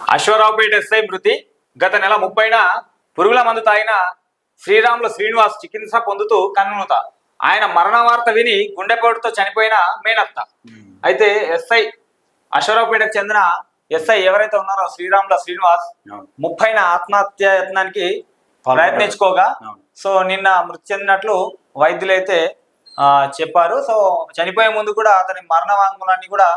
Aswaraopeta SI మృతి గత నెల ముప్పైన పురుగుల మందు తాగిన శ్రీరాములు శ్రీనివాస్ చికిత్స పొందుతూ కన్నుత ఆయన మరణ వార్త విని గుండెపోటుతో చనిపోయిన మేనత్త. అయితే ఎస్ఐ అశ్వరావుపేటకు చెందిన ఎస్ఐ ఎవరైతే ఉన్నారో శ్రీరాముల శ్రీనివాస్. ముప్పైన ఆత్మహత్య యత్నానికి ప్రయత్నించుకోగా. సో నిన్న మృతి చెందినట్లు వైద్యులైతే ఆ, చెప్పారు. సో చనిపోయే ముందు కూడా అతని మరణ వాంగ్మూలాన్ని కూడా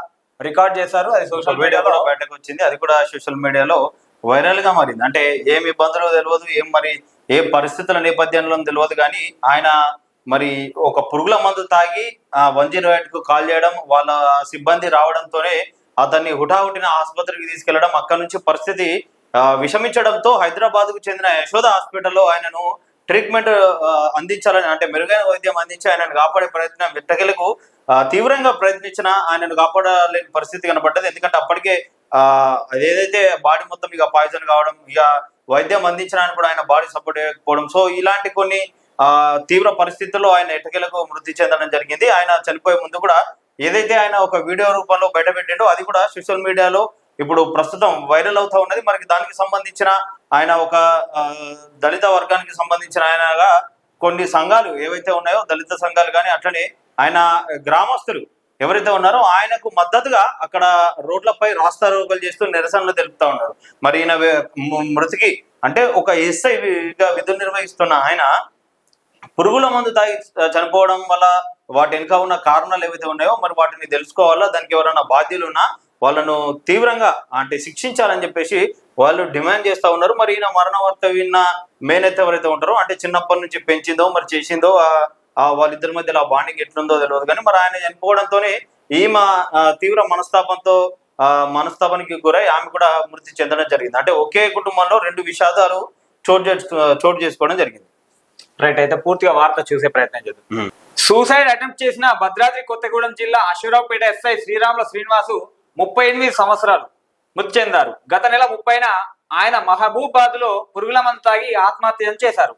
రికార్డ్ చేశారు. అది సోషల్ సోషల్ మీడియా మీడియాలో బయటకు వచ్చింది. అది కూడా సోషల్ మీడియాలో వైరల్గా మారింది. అంటే ఏం ఇబ్బందులు తెలియదు ఏం మరి ఏ పరిస్థితుల నేపథ్యంలో తెలియదు కానీ ఆయన మరి ఒక పురుగుల మందు తాగి ఆ వన్ జీరో ఎయిట్కు కాల్ చేయడం వాళ్ళ సిబ్బంది రావడంతోనే అతన్ని హుటాహుటిన ఆసుపత్రికి తీసుకెళ్ళడం అక్కడ నుంచి పరిస్థితి విషమించడంతో హైదరాబాద్కు చెందిన యశోద హాస్పిటల్లో ఆయనను ట్రీట్మెంట్ అందించాలని అంటే మెరుగైన వైద్యం అందించి ఆయనను కాపాడే ప్రయత్నం వెట్టకెలకు తీవ్రంగా ప్రయత్నించిన ఆయనను కాపాడలేని పరిస్థితి కనబడ్డది. ఎందుకంటే అప్పటికే ఏదైతే బాడీ మొత్తం ఇక పాయిజన్ కావడం ఇక వైద్యం అందించడానికి కూడా ఆయన బాడీ సపోర్ట్ చేయకపోవడం సో ఇలాంటి కొన్ని ఆ తీవ్ర పరిస్థితుల్లో ఆయన ఎటకెలకు మృతి చెందడం జరిగింది. ఆయన చనిపోయే ముందు కూడా ఏదైతే ఆయన ఒక వీడియో రూపంలో బయటపెట్టిండో అది కూడా సోషల్ మీడియాలో ఇప్పుడు ప్రస్తుతం వైరల్ అవుతా ఉన్నది. మనకి దానికి సంబంధించిన ఆయన ఒక ఆ, దళిత వర్గానికి సంబంధించిన ఆయనగా కొన్ని సంఘాలు ఏవైతే ఉన్నాయో దళిత సంఘాలు కానీ అట్లనే ఆయన గ్రామస్తులు ఎవరైతే ఉన్నారో ఆయనకు మద్దతుగా అక్కడ రోడ్లపై రాస్తారోకలు చేస్తూ నిరసనలు తెలుపుతా ఉన్నారు. మరి ఈయన మృతికి అంటే ఒక ఎస్ఐగా విధులు నిర్వహిస్తున్న ఆయన పురుగుల మందు తాగి చనిపోవడం వల్ల వాటి వెనుక ఉన్న కారణాలు ఏవైతే ఉన్నాయో మరి వాటిని తెలుసుకోవాలా? దానికి ఎవరైనా బాధ్యులు ఉన్నా వాళ్ళను తీవ్రంగా అంటే శిక్షించాలని చెప్పేసి వాళ్ళు డిమాండ్ చేస్తా ఉన్నారు. మరి ఈయన మరణ వార్త విన్న మేనెత్త ఎవరైతే ఉంటారో అంటే చిన్నప్పటి నుంచి పెంచిందో మరి చేసిందో ఆ- వాళ్ళిద్దరి మధ్యలో ఆ బాండింగ్ ఎట్లుందో తెలియదు కానీ మరి ఆయన చనిపోవడంతోనే ఈమె తీవ్ర మనస్తాపంతో ఆ మనస్తాపానికి గురై ఆమె కూడా మృతి చెందడం జరిగింది. అంటే ఒకే కుటుంబంలో రెండు విషాదాలు చోటు చేసుకు చోటు చేసుకోవడం జరిగింది. రైట్ అయితే పూర్తిగా వార్త చూసే ప్రయత్నం చేద్దాం. సూసైడ్ అటెంప్ట్ చేసిన భద్రాద్రి కొత్తగూడెం జిల్లా అశ్వరావుపేట ఎస్ఐ శ్రీరాముల శ్రీనివాసు ముప్పై ఎనిమిది సంవత్సరాలు మృతి చెందారు. గత నెల ముప్పైన ఆయన మహబూబాద్లో పురుగుల మందు తాగి ఆత్మహత్య చేశారు.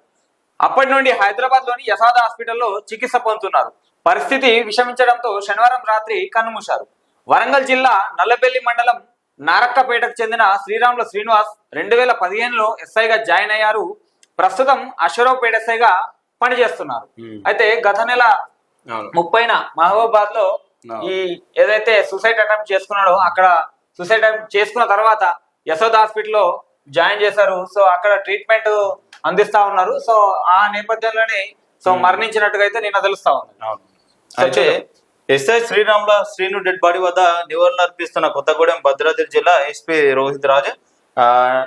అప్పటి నుండి హైదరాబాద్లోని యసాద హాస్పిటల్లో చికిత్స పొందుతున్నారు. పరిస్థితి విషమించడంతో శనివారం రాత్రి కన్నుమూశారు. వరంగల్ జిల్లా నల్లబెల్లి మండలం నారక్కపేటకు చెందిన శ్రీరాముల శ్రీనివాస్ రెండు వేల పదిహేనులో ఎస్ఐగా జాయిన్ అయ్యారు. ప్రస్తుతం అశ్వరావుపేట ఎస్ఐగా పనిచేస్తున్నారు. అయితే గత నెల ముప్పైన మహబూబాద్లో. ఈ ఏదైతే సూసైడ్ అటెంప్ట్ చేసుకున్నాడో అక్కడ సూసైడ్ అటెంప్ట్ చేసుకున్న తర్వాత యశోద్ హాస్పిటల్లో జాయిన్ చేశారు. సో అక్కడ ట్రీట్మెంట్ అందిస్తా ఉన్నారు. సో ఆ నేపథ్యంలోనే సో మరణించినట్టుగా అయితే నిన్న తెలుస్తా ఉంది. అయితే. ఎస్ఐ శ్రీరాముల శ్రీను డెడ్ బాడీ వద్ద నివాళులు అర్పిస్తున్న కొత్తగూడెం భద్రాద్రి జిల్లా ఎస్పీ రోహిత్ రాజ్ ఆ,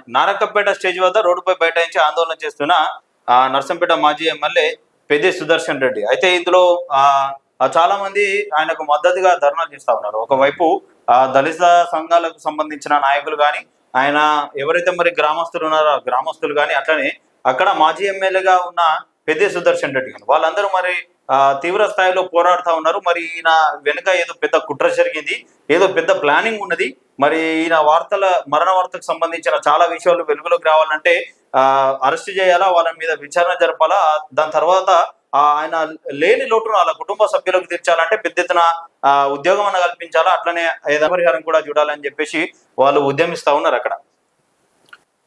నారక్కపేట స్టేజ్ వద్ద రోడ్డుపై బైఠాయించి ఆందోళన చేస్తున్న ఆ, నర్సంపేట మాజీ ఎమ్మెల్యే పెద్ది సుదర్శన్ రెడ్డి. అయితే ఇందులో ఆ, చాలా మంది ఆయనకు మద్దతుగా ధర్నాలు చేస్తా ఉన్నారు. ఒకవైపు ఆ దళిత సంఘాలకు సంబంధించిన నాయకులు కానీ ఆయన ఎవరైతే మరి గ్రామస్తులు ఉన్నారో గ్రామస్తులు కానీ అట్లనే అక్కడ మాజీ ఎమ్మెల్యేగా ఉన్న పెద్ద సుదర్శన్ రెడ్డి కానీ వాళ్ళందరూ మరి తీవ్ర స్థాయిలో పోరాడుతా ఉన్నారు. మరి ఈయన వెనుక ఏదో పెద్ద కుట్ర జరిగింది ఏదో పెద్ద ప్లానింగ్ ఉన్నది. మరి ఈయన వార్తల మరణ వార్తకు సంబంధించిన చాలా విషయాలు వెలుగులోకి రావాలంటే ఆ అరెస్ట్ చేయాలా? వాళ్ళ మీద విచారణ జరపాలా? దాని తర్వాత ఆయన లేని లోటును వాళ్ళ కుటుంబ సభ్యులకు తీర్చాలంటే పెద్ద ఎత్తున ఆ, ఉద్యోగం అన్న కల్పించాలా? అట్లనే ఏదో పరిహారం కూడా చూడాలని చెప్పేసి వాళ్ళు ఉద్యమిస్తా ఉన్నారు అక్కడ.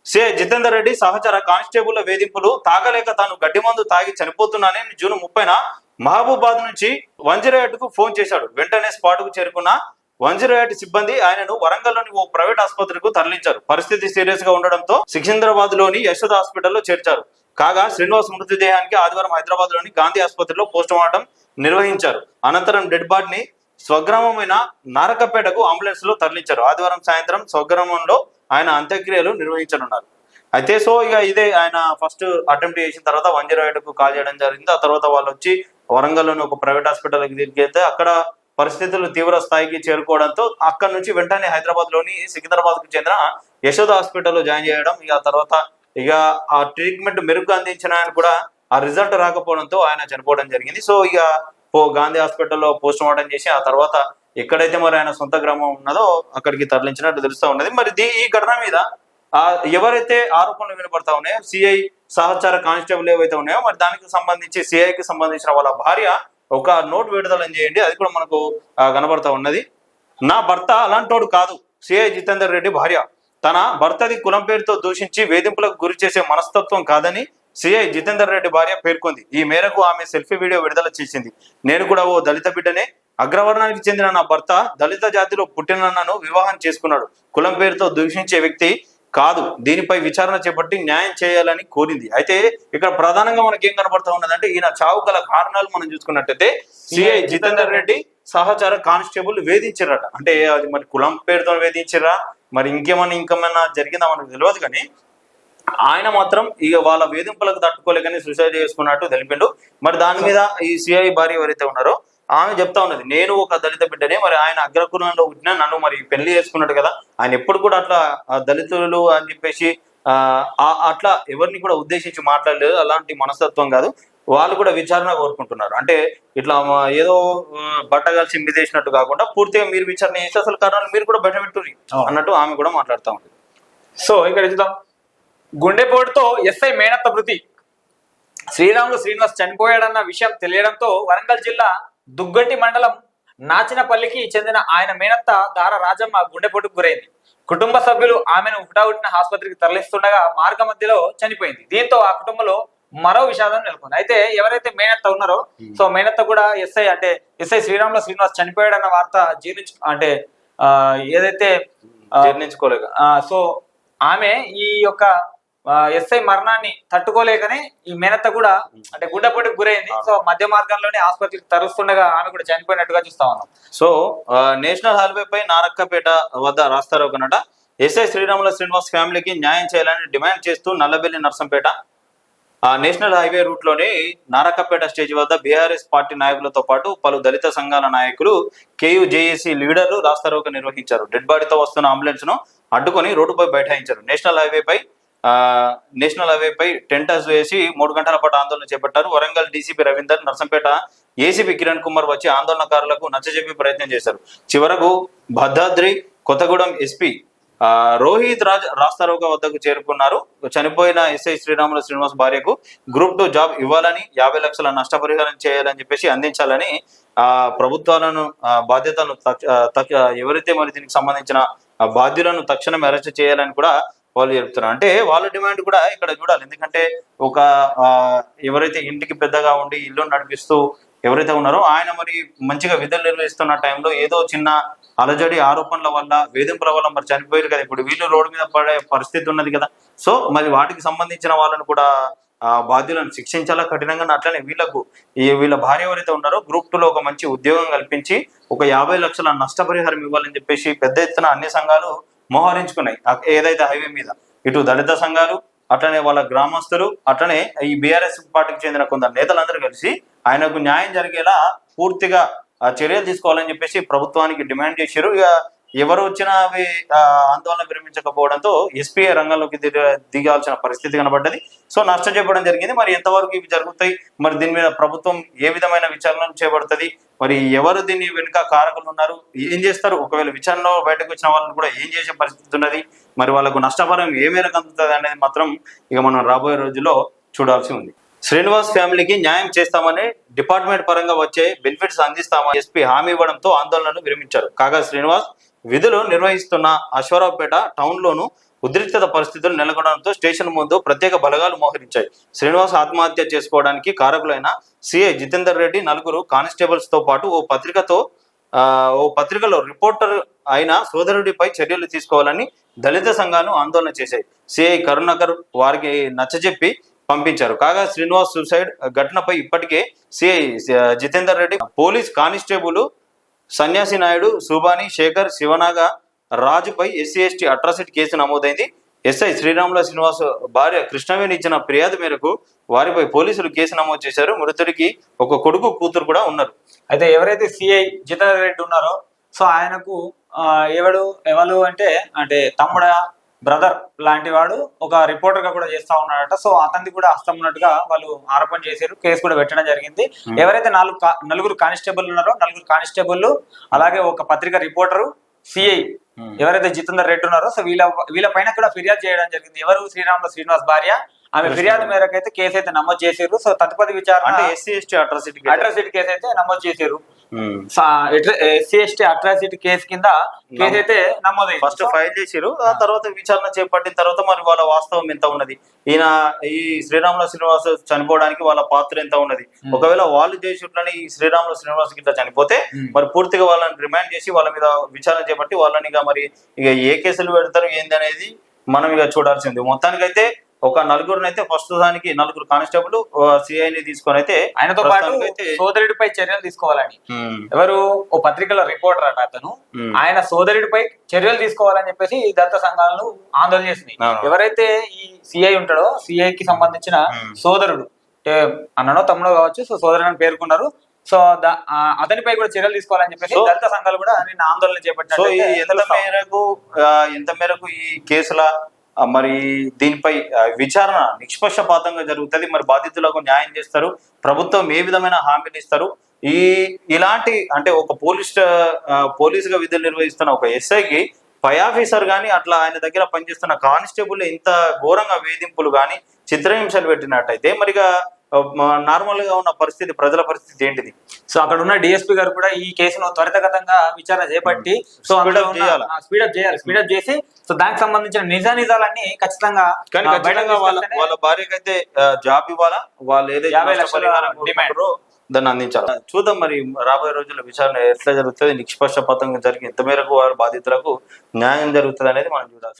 సే జితేందర్ రెడ్డి సహచర కానిస్టేబుల్ వేధింపులు తాగలేక తాను గడ్డి మందు తాగి చనిపోతున్నానని జూన్ ముప్పైన మహబూబాద్ నుంచి వన్కు ఫోన్ చేశాడు. వెంటనే స్పాట్కు చేరుకున్న వన్ సిబ్బంది ఆయనను వరంగల్లోని ఓ ప్రైవేట్ ఆసుపత్రికి తరలించారు. పరిస్థితి సీరియస్గా ఉండడంతో సికింద్రాబాద్లోని యశోద హాస్పిటల్లో చేర్చారు. కాగా శ్రీనివాస్ మృతదేహానికి ఆదివారం హైదరాబాద్లోని గాంధీ ఆసుపత్రిలో పోస్ట్ మార్టం నిర్వహించారు. అనంతరం డెడ్ బాడీని స్వగ్రామమైన నారకపేటకు అంబులెన్స్లో తరలించారు. ఆదివారం సాయంత్రం స్వగ్రామంలో ఆయన అంత్యక్రియలు నిర్వహించనున్నారు. అయితే సో ఇక ఇదే ఆయన ఫస్ట్ అటెంప్ట్ చేసిన తర్వాత వన్ జీరో కు కాల్ చేయడం జరిగింది. ఆ తర్వాత వాళ్ళు వచ్చి వరంగల్లోని ఒక ప్రైవేట్ హాస్పిటల్కి తీసుకెళ్తే అక్కడ పరిస్థితులు తీవ్ర స్థాయికి చేరుకోవడంతో అక్కడ నుంచి వెంటనే హైదరాబాద్లోని కు చెందిన యశోద హాస్పిటల్లో జాయిన్ చేయడం ఇక తర్వాత ఇక ఆ ట్రీట్మెంట్ మెరుగ్గా అందించిన ఆయన కూడా ఆ రిజల్ట్ రాకపోవడంతో ఆయన చనిపోవడం జరిగింది. సో ఇక పో గాంధీ హాస్పిటల్లో పోస్ట్ మార్టం చేసి ఆ తర్వాత ఎక్కడైతే మరి ఆయన సొంత గ్రామం ఉన్నదో అక్కడికి తరలించినట్టు తెలుస్తూ ఉన్నది. మరి దీ ఈ ఘటన మీద ఆ ఎవరైతే ఆరోపణలు వినపడతా ఉన్నాయో సిఐ సహచార కానిస్టేబుల్ ఏవైతే ఉన్నాయో మరి దానికి సంబంధించి సిఐకి సంబంధించిన వాళ్ళ భార్య ఒక నోట్ విడుదల చేయండి. అది కూడా మనకు కనబడతా ఉన్నది. నా భర్త అలాంటోడు కాదు. సిఐ జితేందర్ రెడ్డి భార్య. తన భర్తది కులం పేరుతో దూషించి వేధింపులకు గురి చేసే మనస్తత్వం కాదని సిఐ జితేందర్ రెడ్డి భార్య పేర్కొంది. ఈ మేరకు ఆమె సెల్ఫీ వీడియో విడుదల చేసింది. నేను కూడా ఓ దళిత బిడ్డనే. అగ్రవర్ణానికి చెందిన నా భర్త దళిత జాతిలో పుట్టిన నన్ను వివాహం చేసుకున్నాడు. కులం పేరుతో దూషించే వ్యక్తి కాదు. దీనిపై విచారణ చేపట్టి న్యాయం చేయాలని కోరింది. అయితే ఇక్కడ ప్రధానంగా మనకి ఏం కనబడతా ఉన్నదంటే ఈయన చావు గల కారణాలు మనం చూసుకున్నట్టయితే సిఐ జితేందర్ రెడ్డి సహచార కానిస్టేబుల్ వేధించారట అంటే అది మరి కులం పేరుతో వేధించారా మరి ఇంకేమన్నా ఇంకేమైనా జరిగిందా మనకు తెలియదు కానీ ఆయన మాత్రం ఇక వాళ్ళ వేధింపులకు తట్టుకోలేకని సూసైడ్ చేసుకున్నట్టు తెలిపిండు. మరి దాని మీద ఈ సిఐ భార్య ఎవరైతే ఉన్నారో ఆమె చెప్తా ఉన్నది నేను ఒక దళిత బిడ్డనే మరి ఆయన అగ్రకులంలో పుట్టిన నన్ను మరి పెళ్ళి చేసుకున్నాడు కదా ఆయన ఎప్పుడు కూడా అట్లా దళితులు అని చెప్పేసి ఆ- అట్లా ఎవరిని కూడా ఉద్దేశించి మాట్లాడలేదు అలాంటి మనస్తత్వం కాదు. వాళ్ళు కూడా విచారణ కోరుకుంటున్నారు. అంటే ఇట్లా ఏదో బట్ట కలిసి మిదేసినట్టు కాకుండా పూర్తిగా మీరు విచారణ చేసి అసలు కారణాలు మీరు కూడా బయటపెట్టుర్రి. అన్నట్టు ఆమె కూడా మాట్లాడుతూ ఉంది. సో ఇక్కడ చూద్దాం. గుండెపోటుతో ఎస్ఐ మేనత్త మృతి. శ్రీరాములు శ్రీనివాస్ చనిపోయాడన్న విషయం తెలియడంతో వరంగల్ జిల్లా దుగ్గంటి మండలం నాచినపల్లికి చెందిన ఆయన మేనత్త దార రాజమ్మ గుండెపోటుకు గురైంది. కుటుంబ సభ్యులు ఆమెను హుటాహుటిన ఆసుపత్రికి తరలిస్తుండగా మార్గ మధ్యలో చనిపోయింది. దీంతో ఆ కుటుంబంలో మరో విషాదం నెలకొంది. అయితే ఎవరైతే మేనత్త ఉన్నారో సో మేనత్త కూడా ఎస్ఐ అంటే ఎస్ఐ శ్రీరాములు శ్రీనివాస్ చనిపోయాడన్న వార్త జీర్ణించు అంటే ఆ, ఏదైతే జీర్ణించుకోలేక. ఆ, సో ఆమె ఈ యొక్క ఎస్ఐ మరణాన్ని తట్టుకోలేకనే ఈ మేనత్త కూడా అంటే గుండెపోటుకు గురైంది. సో మధ్య మార్గంలోనే ఆసుపత్రికి తరుస్తుండగా ఆమె కూడా చనిపోయినట్టుగా చూస్తా ఉన్నాం. సో నేషనల్ హైవే పై నారక్కపేట వద్ద రాస్తారోకనట ఎస్ఐ శ్రీరాముల శ్రీనివాస్ ఫ్యామిలీకి న్యాయం చేయాలని డిమాండ్ చేస్తూ నల్లబెల్లి నర్సంపేట ఆ నేషనల్ హైవే రూట్లోని నారకపేట స్టేజ్ వద్ద బీఆర్ఎస్ పార్టీ నాయకులతో పాటు పలు దళిత సంఘాల నాయకులు కేయు జేఏసీ లీడర్లు రాస్తారోక నిర్వహించారు. డెడ్ బాడీతో వస్తున్న అంబులెన్స్ను అడ్డుకొని రోడ్డుపై బైఠాయించారు. నేషనల్ హైవే పై ఆ, నేషనల్ హైవే పై టెంటర్స్ వేసి మూడు గంటల పాటు ఆందోళన చేపట్టారు. వరంగల్ డీసీపీ రవీందర్ నర్సంపేట ఏసీపీ కిరణ్ కుమార్ వచ్చి ఆందోళనకారులకు నచ్చజెప్పే ప్రయత్నం చేశారు. చివరకు భద్రాద్రి కొత్తగూడెం ఎస్పీ రోహిత్ రాజ్ రాస్తారోక వద్దకు చేరుకున్నారు. చనిపోయిన ఎస్ఐ శ్రీరాములు శ్రీనివాస్ భార్యకు గ్రూప్ టూ జాబ్ ఇవ్వాలని యాభై లక్షల నష్టపరిహారం చేయాలని చెప్పేసి అందించాలని ఆ ప్రభుత్వాలను బాధ్యతను బాధ్యతలను ఎవరైతే మరి దీనికి సంబంధించిన బాధ్యులను తక్షణం అరెస్ట్ చేయాలని కూడా వాళ్ళు చెప్తున్నారు. అంటే వాళ్ళ డిమాండ్ కూడా ఇక్కడ చూడాలి. ఎందుకంటే ఒక ఆ, ఎవరైతే ఇంటికి పెద్దగా ఉండి ఇల్లు నడిపిస్తూ ఎవరైతే ఉన్నారో ఆయన మరి మంచిగా విధులు నిర్వహిస్తున్న టైంలో ఏదో చిన్న అలజడి ఆరోపణల వల్ల వేధింపుల వల్ల మరి చనిపోయారు కదా. ఇప్పుడు వీళ్ళు రోడ్డు మీద పడే పరిస్థితి ఉన్నది కదా. సో మరి వాటికి సంబంధించిన వాళ్ళను కూడా ఆ బాధ్యులను శిక్షించాలా కఠినంగా అట్లనే వీళ్ళకు ఈ వీళ్ళ భార్య ఎవరైతే ఉన్నారో గ్రూప్ టూలో ఒక మంచి ఉద్యోగం కల్పించి ఒక యాభై లక్షల నష్టపరిహారం ఇవ్వాలని చెప్పేసి పెద్ద ఎత్తున అన్ని సంఘాలు మోహరించుకున్నాయి. ఏదైతే హైవే మీద ఇటు దళిత సంఘాలు అట్లనే వాళ్ళ గ్రామస్తులు అట్లనే ఈ బీఆర్ఎస్ పార్టీకి చెందిన కొందరు నేతలందరూ కలిసి ఆయనకు న్యాయం జరిగేలా పూర్తిగా చర్యలు తీసుకోవాలని చెప్పేసి ప్రభుత్వానికి డిమాండ్ చేశారు. ఇక ఎవరు వచ్చినా అవి ఆ, ఆందోళన విరమించకపోవడంతో ఎస్పీఐ రంగంలోకి దిగాల్సిన పరిస్థితి కనబడ్డది. సో నష్టం చెప్పడం జరిగింది. మరి ఎంతవరకు ఇవి జరుగుతాయి? మరి దీని మీద ప్రభుత్వం ఏ విధమైన విచారణ చేయబడుతుంది మరి ఎవరు దీన్ని వెనుక కారకులు ఉన్నారు? ఏం చేస్తారు? ఒకవేళ విచారణలో బయటకు వచ్చిన వాళ్ళని కూడా ఏం చేసే పరిస్థితి ఉన్నది? మరి వాళ్ళకు నష్టపరం ఏ మేరకు అందుతుంది అనేది మాత్రం ఇక మనం రాబోయే రోజుల్లో చూడాల్సి ఉంది. శ్రీనివాస్ ఫ్యామిలీకి న్యాయం చేస్తామని డిపార్ట్మెంట్ పరంగా వచ్చే బెనిఫిట్స్ అందిస్తామని ఎస్పీ హామీ ఇవ్వడంతో ఆందోళనను విరమించారు. కాగా శ్రీనివాస్ విధులు నిర్వహిస్తున్న అశ్వరావుపేట టౌన్ లోను ఉద్రిక్తత పరిస్థితులు నెలకొనడంతో స్టేషన్ ముందు ప్రత్యేక బలగాలు మోహరించాయి. శ్రీనివాస్ ఆత్మహత్య చేసుకోవడానికి కారకులైన సిఐ జితేందర్ రెడ్డి నలుగురు కానిస్టేబుల్స్తో పాటు ఓ పత్రికతో ఆ, ఓ పత్రికలో రిపోర్టర్ అయిన సోదరుడిపై చర్యలు తీసుకోవాలని దళిత సంఘాలు ఆందోళన చేశాయి. సిఐ కరుణాకర్ వారికి నచ్చజెప్పి పంపించారు. కాగా శ్రీనివాస్ సూసైడ్ ఘటనపై ఇప్పటికే CI Jitender Reddy police constable Sanyasi Naidu Subani Shekar Sivanaga రాజుపై SC ST atrocity case నమోదైంది. ఎస్ఐ శ్రీరాముల శ్రీనివాస్ భార్య కృష్ణవేణి ఇచ్చిన ఫిర్యాదు మేరకు వారిపై పోలీసులు కేసు నమోదు చేశారు. మృతుడికి ఒక కొడుకు కూతురు కూడా ఉన్నారు. అయితే ఎవరైతే సిఐ జితేందర్ రెడ్డి ఉన్నారో సో ఆయనకు ఎవడు ఎవరు అంటే అంటే తమ్ముడ బ్రదర్ లాంటి వాడు ఒక రిపోర్టర్గా కూడా చేస్తా ఉన్నాడట. సో అతనికి కూడా హస్తం ఉన్నట్టుగా వాళ్ళు ఆరోపణ చేశారు. కేసు కూడా పెట్టడం జరిగింది. ఎవరైతే నాలుగు నలుగురు కానిస్టేబుల్ ఉన్నారో నలుగురు కానిస్టేబుల్ అలాగే ఒక పత్రిక రిపోర్టరు సిఐ ఎవరైతే జితేందర్ రెడ్డి ఉన్నారో సో వీళ్ళ వీళ్ళ పైన కూడా ఫిర్యాదు చేయడం జరిగింది. ఎవరు? శ్రీరాములు శ్రీనివాస్ భార్య. ఆమె ఫిర్యాదు మేరకు అయితే కేసు అయితే నమోదు చేశారు. సో తదుపరి విచారణ SC ST atrocity atrocity case అయితే నమోదు చేశారు. ఎస్సీ ఎస్టీ అట్రాసిటీ కేసు కింద కేసు అయితే నమోదైంది. ఫస్ట్ ఫైల్ చేసిరు ఆ. తర్వాత విచారణ చేపట్టిన తర్వాత మరి వాళ్ళ వాస్తవం ఎంత ఉన్నది? ఈయన ఈ శ్రీరాముల శ్రీనివాస్ చనిపోవడానికి వాళ్ళ పాత్ర ఎంత ఉన్నది? ఒకవేళ వాళ్ళు చేసినట్లని ఈ శ్రీరాముల శ్రీనివాస్ గిట్లా చనిపోతే. మరి పూర్తిగా వాళ్ళని రిమాండ్ చేసి వాళ్ళ మీద విచారణ చేపట్టి వాళ్ళని ఇక మరి ఇక ఏ కేసులు పెడతారు ఏంది అనేది మనం ఇక చూడాల్సింది. మొత్తానికైతే ఒక నలుగురిని అయితే ప్రస్తుతానికి నలుగురు కానిస్టేబుల్ సిఐని తీసుకొని అయితే ఆయనతో పాటు సోదరుడిపై చర్యలు తీసుకోవాలని. ఎవరు? ఓ పత్రికలో రిపోర్టర్ అట అతను. ఆయన సోదరుడిపై చర్యలు తీసుకోవాలని చెప్పేసి దత్త సంఘాలను ఆందోళన చేసినాయి అవును. ఎవరైతే ఈ సిఐ ఉంటాడో సిఐ కి సంబంధించిన. సోదరుడు అన్ననో తమ్ముడో కావచ్చు సో సోదరుడు అని పేర్కొన్నారు. సో అతనిపై కూడా చర్యలు తీసుకోవాలని చెప్పేసి దళిత సంఘాలు కూడా నిన్న ఆందోళన సో ఎంత మేరకు ఎంత మేరకు ఈ కేసుల మరి దీనిపై విచారణ నిష్పక్షపాతంగా జరుగుతుంది. మరి బాధితులకు న్యాయం చేస్తారు. ప్రభుత్వం ఏ విధమైన హామీలు ఇస్తారు? ఈ ఇలాంటి అంటే ఒక పోలీస్ పోలీసుగా విధులు నిర్వహిస్తున్న ఒక ఎస్ఐకి పై ఆఫీసర్ కానీ అట్లా ఆయన దగ్గర పనిచేస్తున్న కానిస్టేబుల్ ఇంత ఘోరంగా వేధింపులు కానీ చిత్రహింసలు పెట్టినట్టయితే మరిగా నార్మల్గా ఉన్న పరిస్థితి ప్రజల పరిస్థితి ఏంటిది సో అక్కడ ఉన్న డిఎస్పీ గారు కూడా ఈ కేసును త్వరితగతంగా విచారణ చేపట్టి సో చేయాలి. స్పీడప్ చేయాలి స్పీడప్ చేసి సో దానికి సంబంధించిన నిజ నిజాలన్నీ ఖచ్చితంగా వాళ్ళ భార్యకి అయితే జాబ్ ఇవ్వాలా వాళ్ళు ఏదైతే యాభై లక్షల నష్టపరిహారం డిమాండ్. దాన్ని అందించాలి చూద్దాం మరి రాబోయే రోజుల్లో విచారణ ఎట్లా జరుగుతుంది నిష్పక్షపాతంగా జరిగి ఎంత మేరకు వారి బాధితులకు న్యాయం జరుగుతుంది అనేది మనం చూడాలి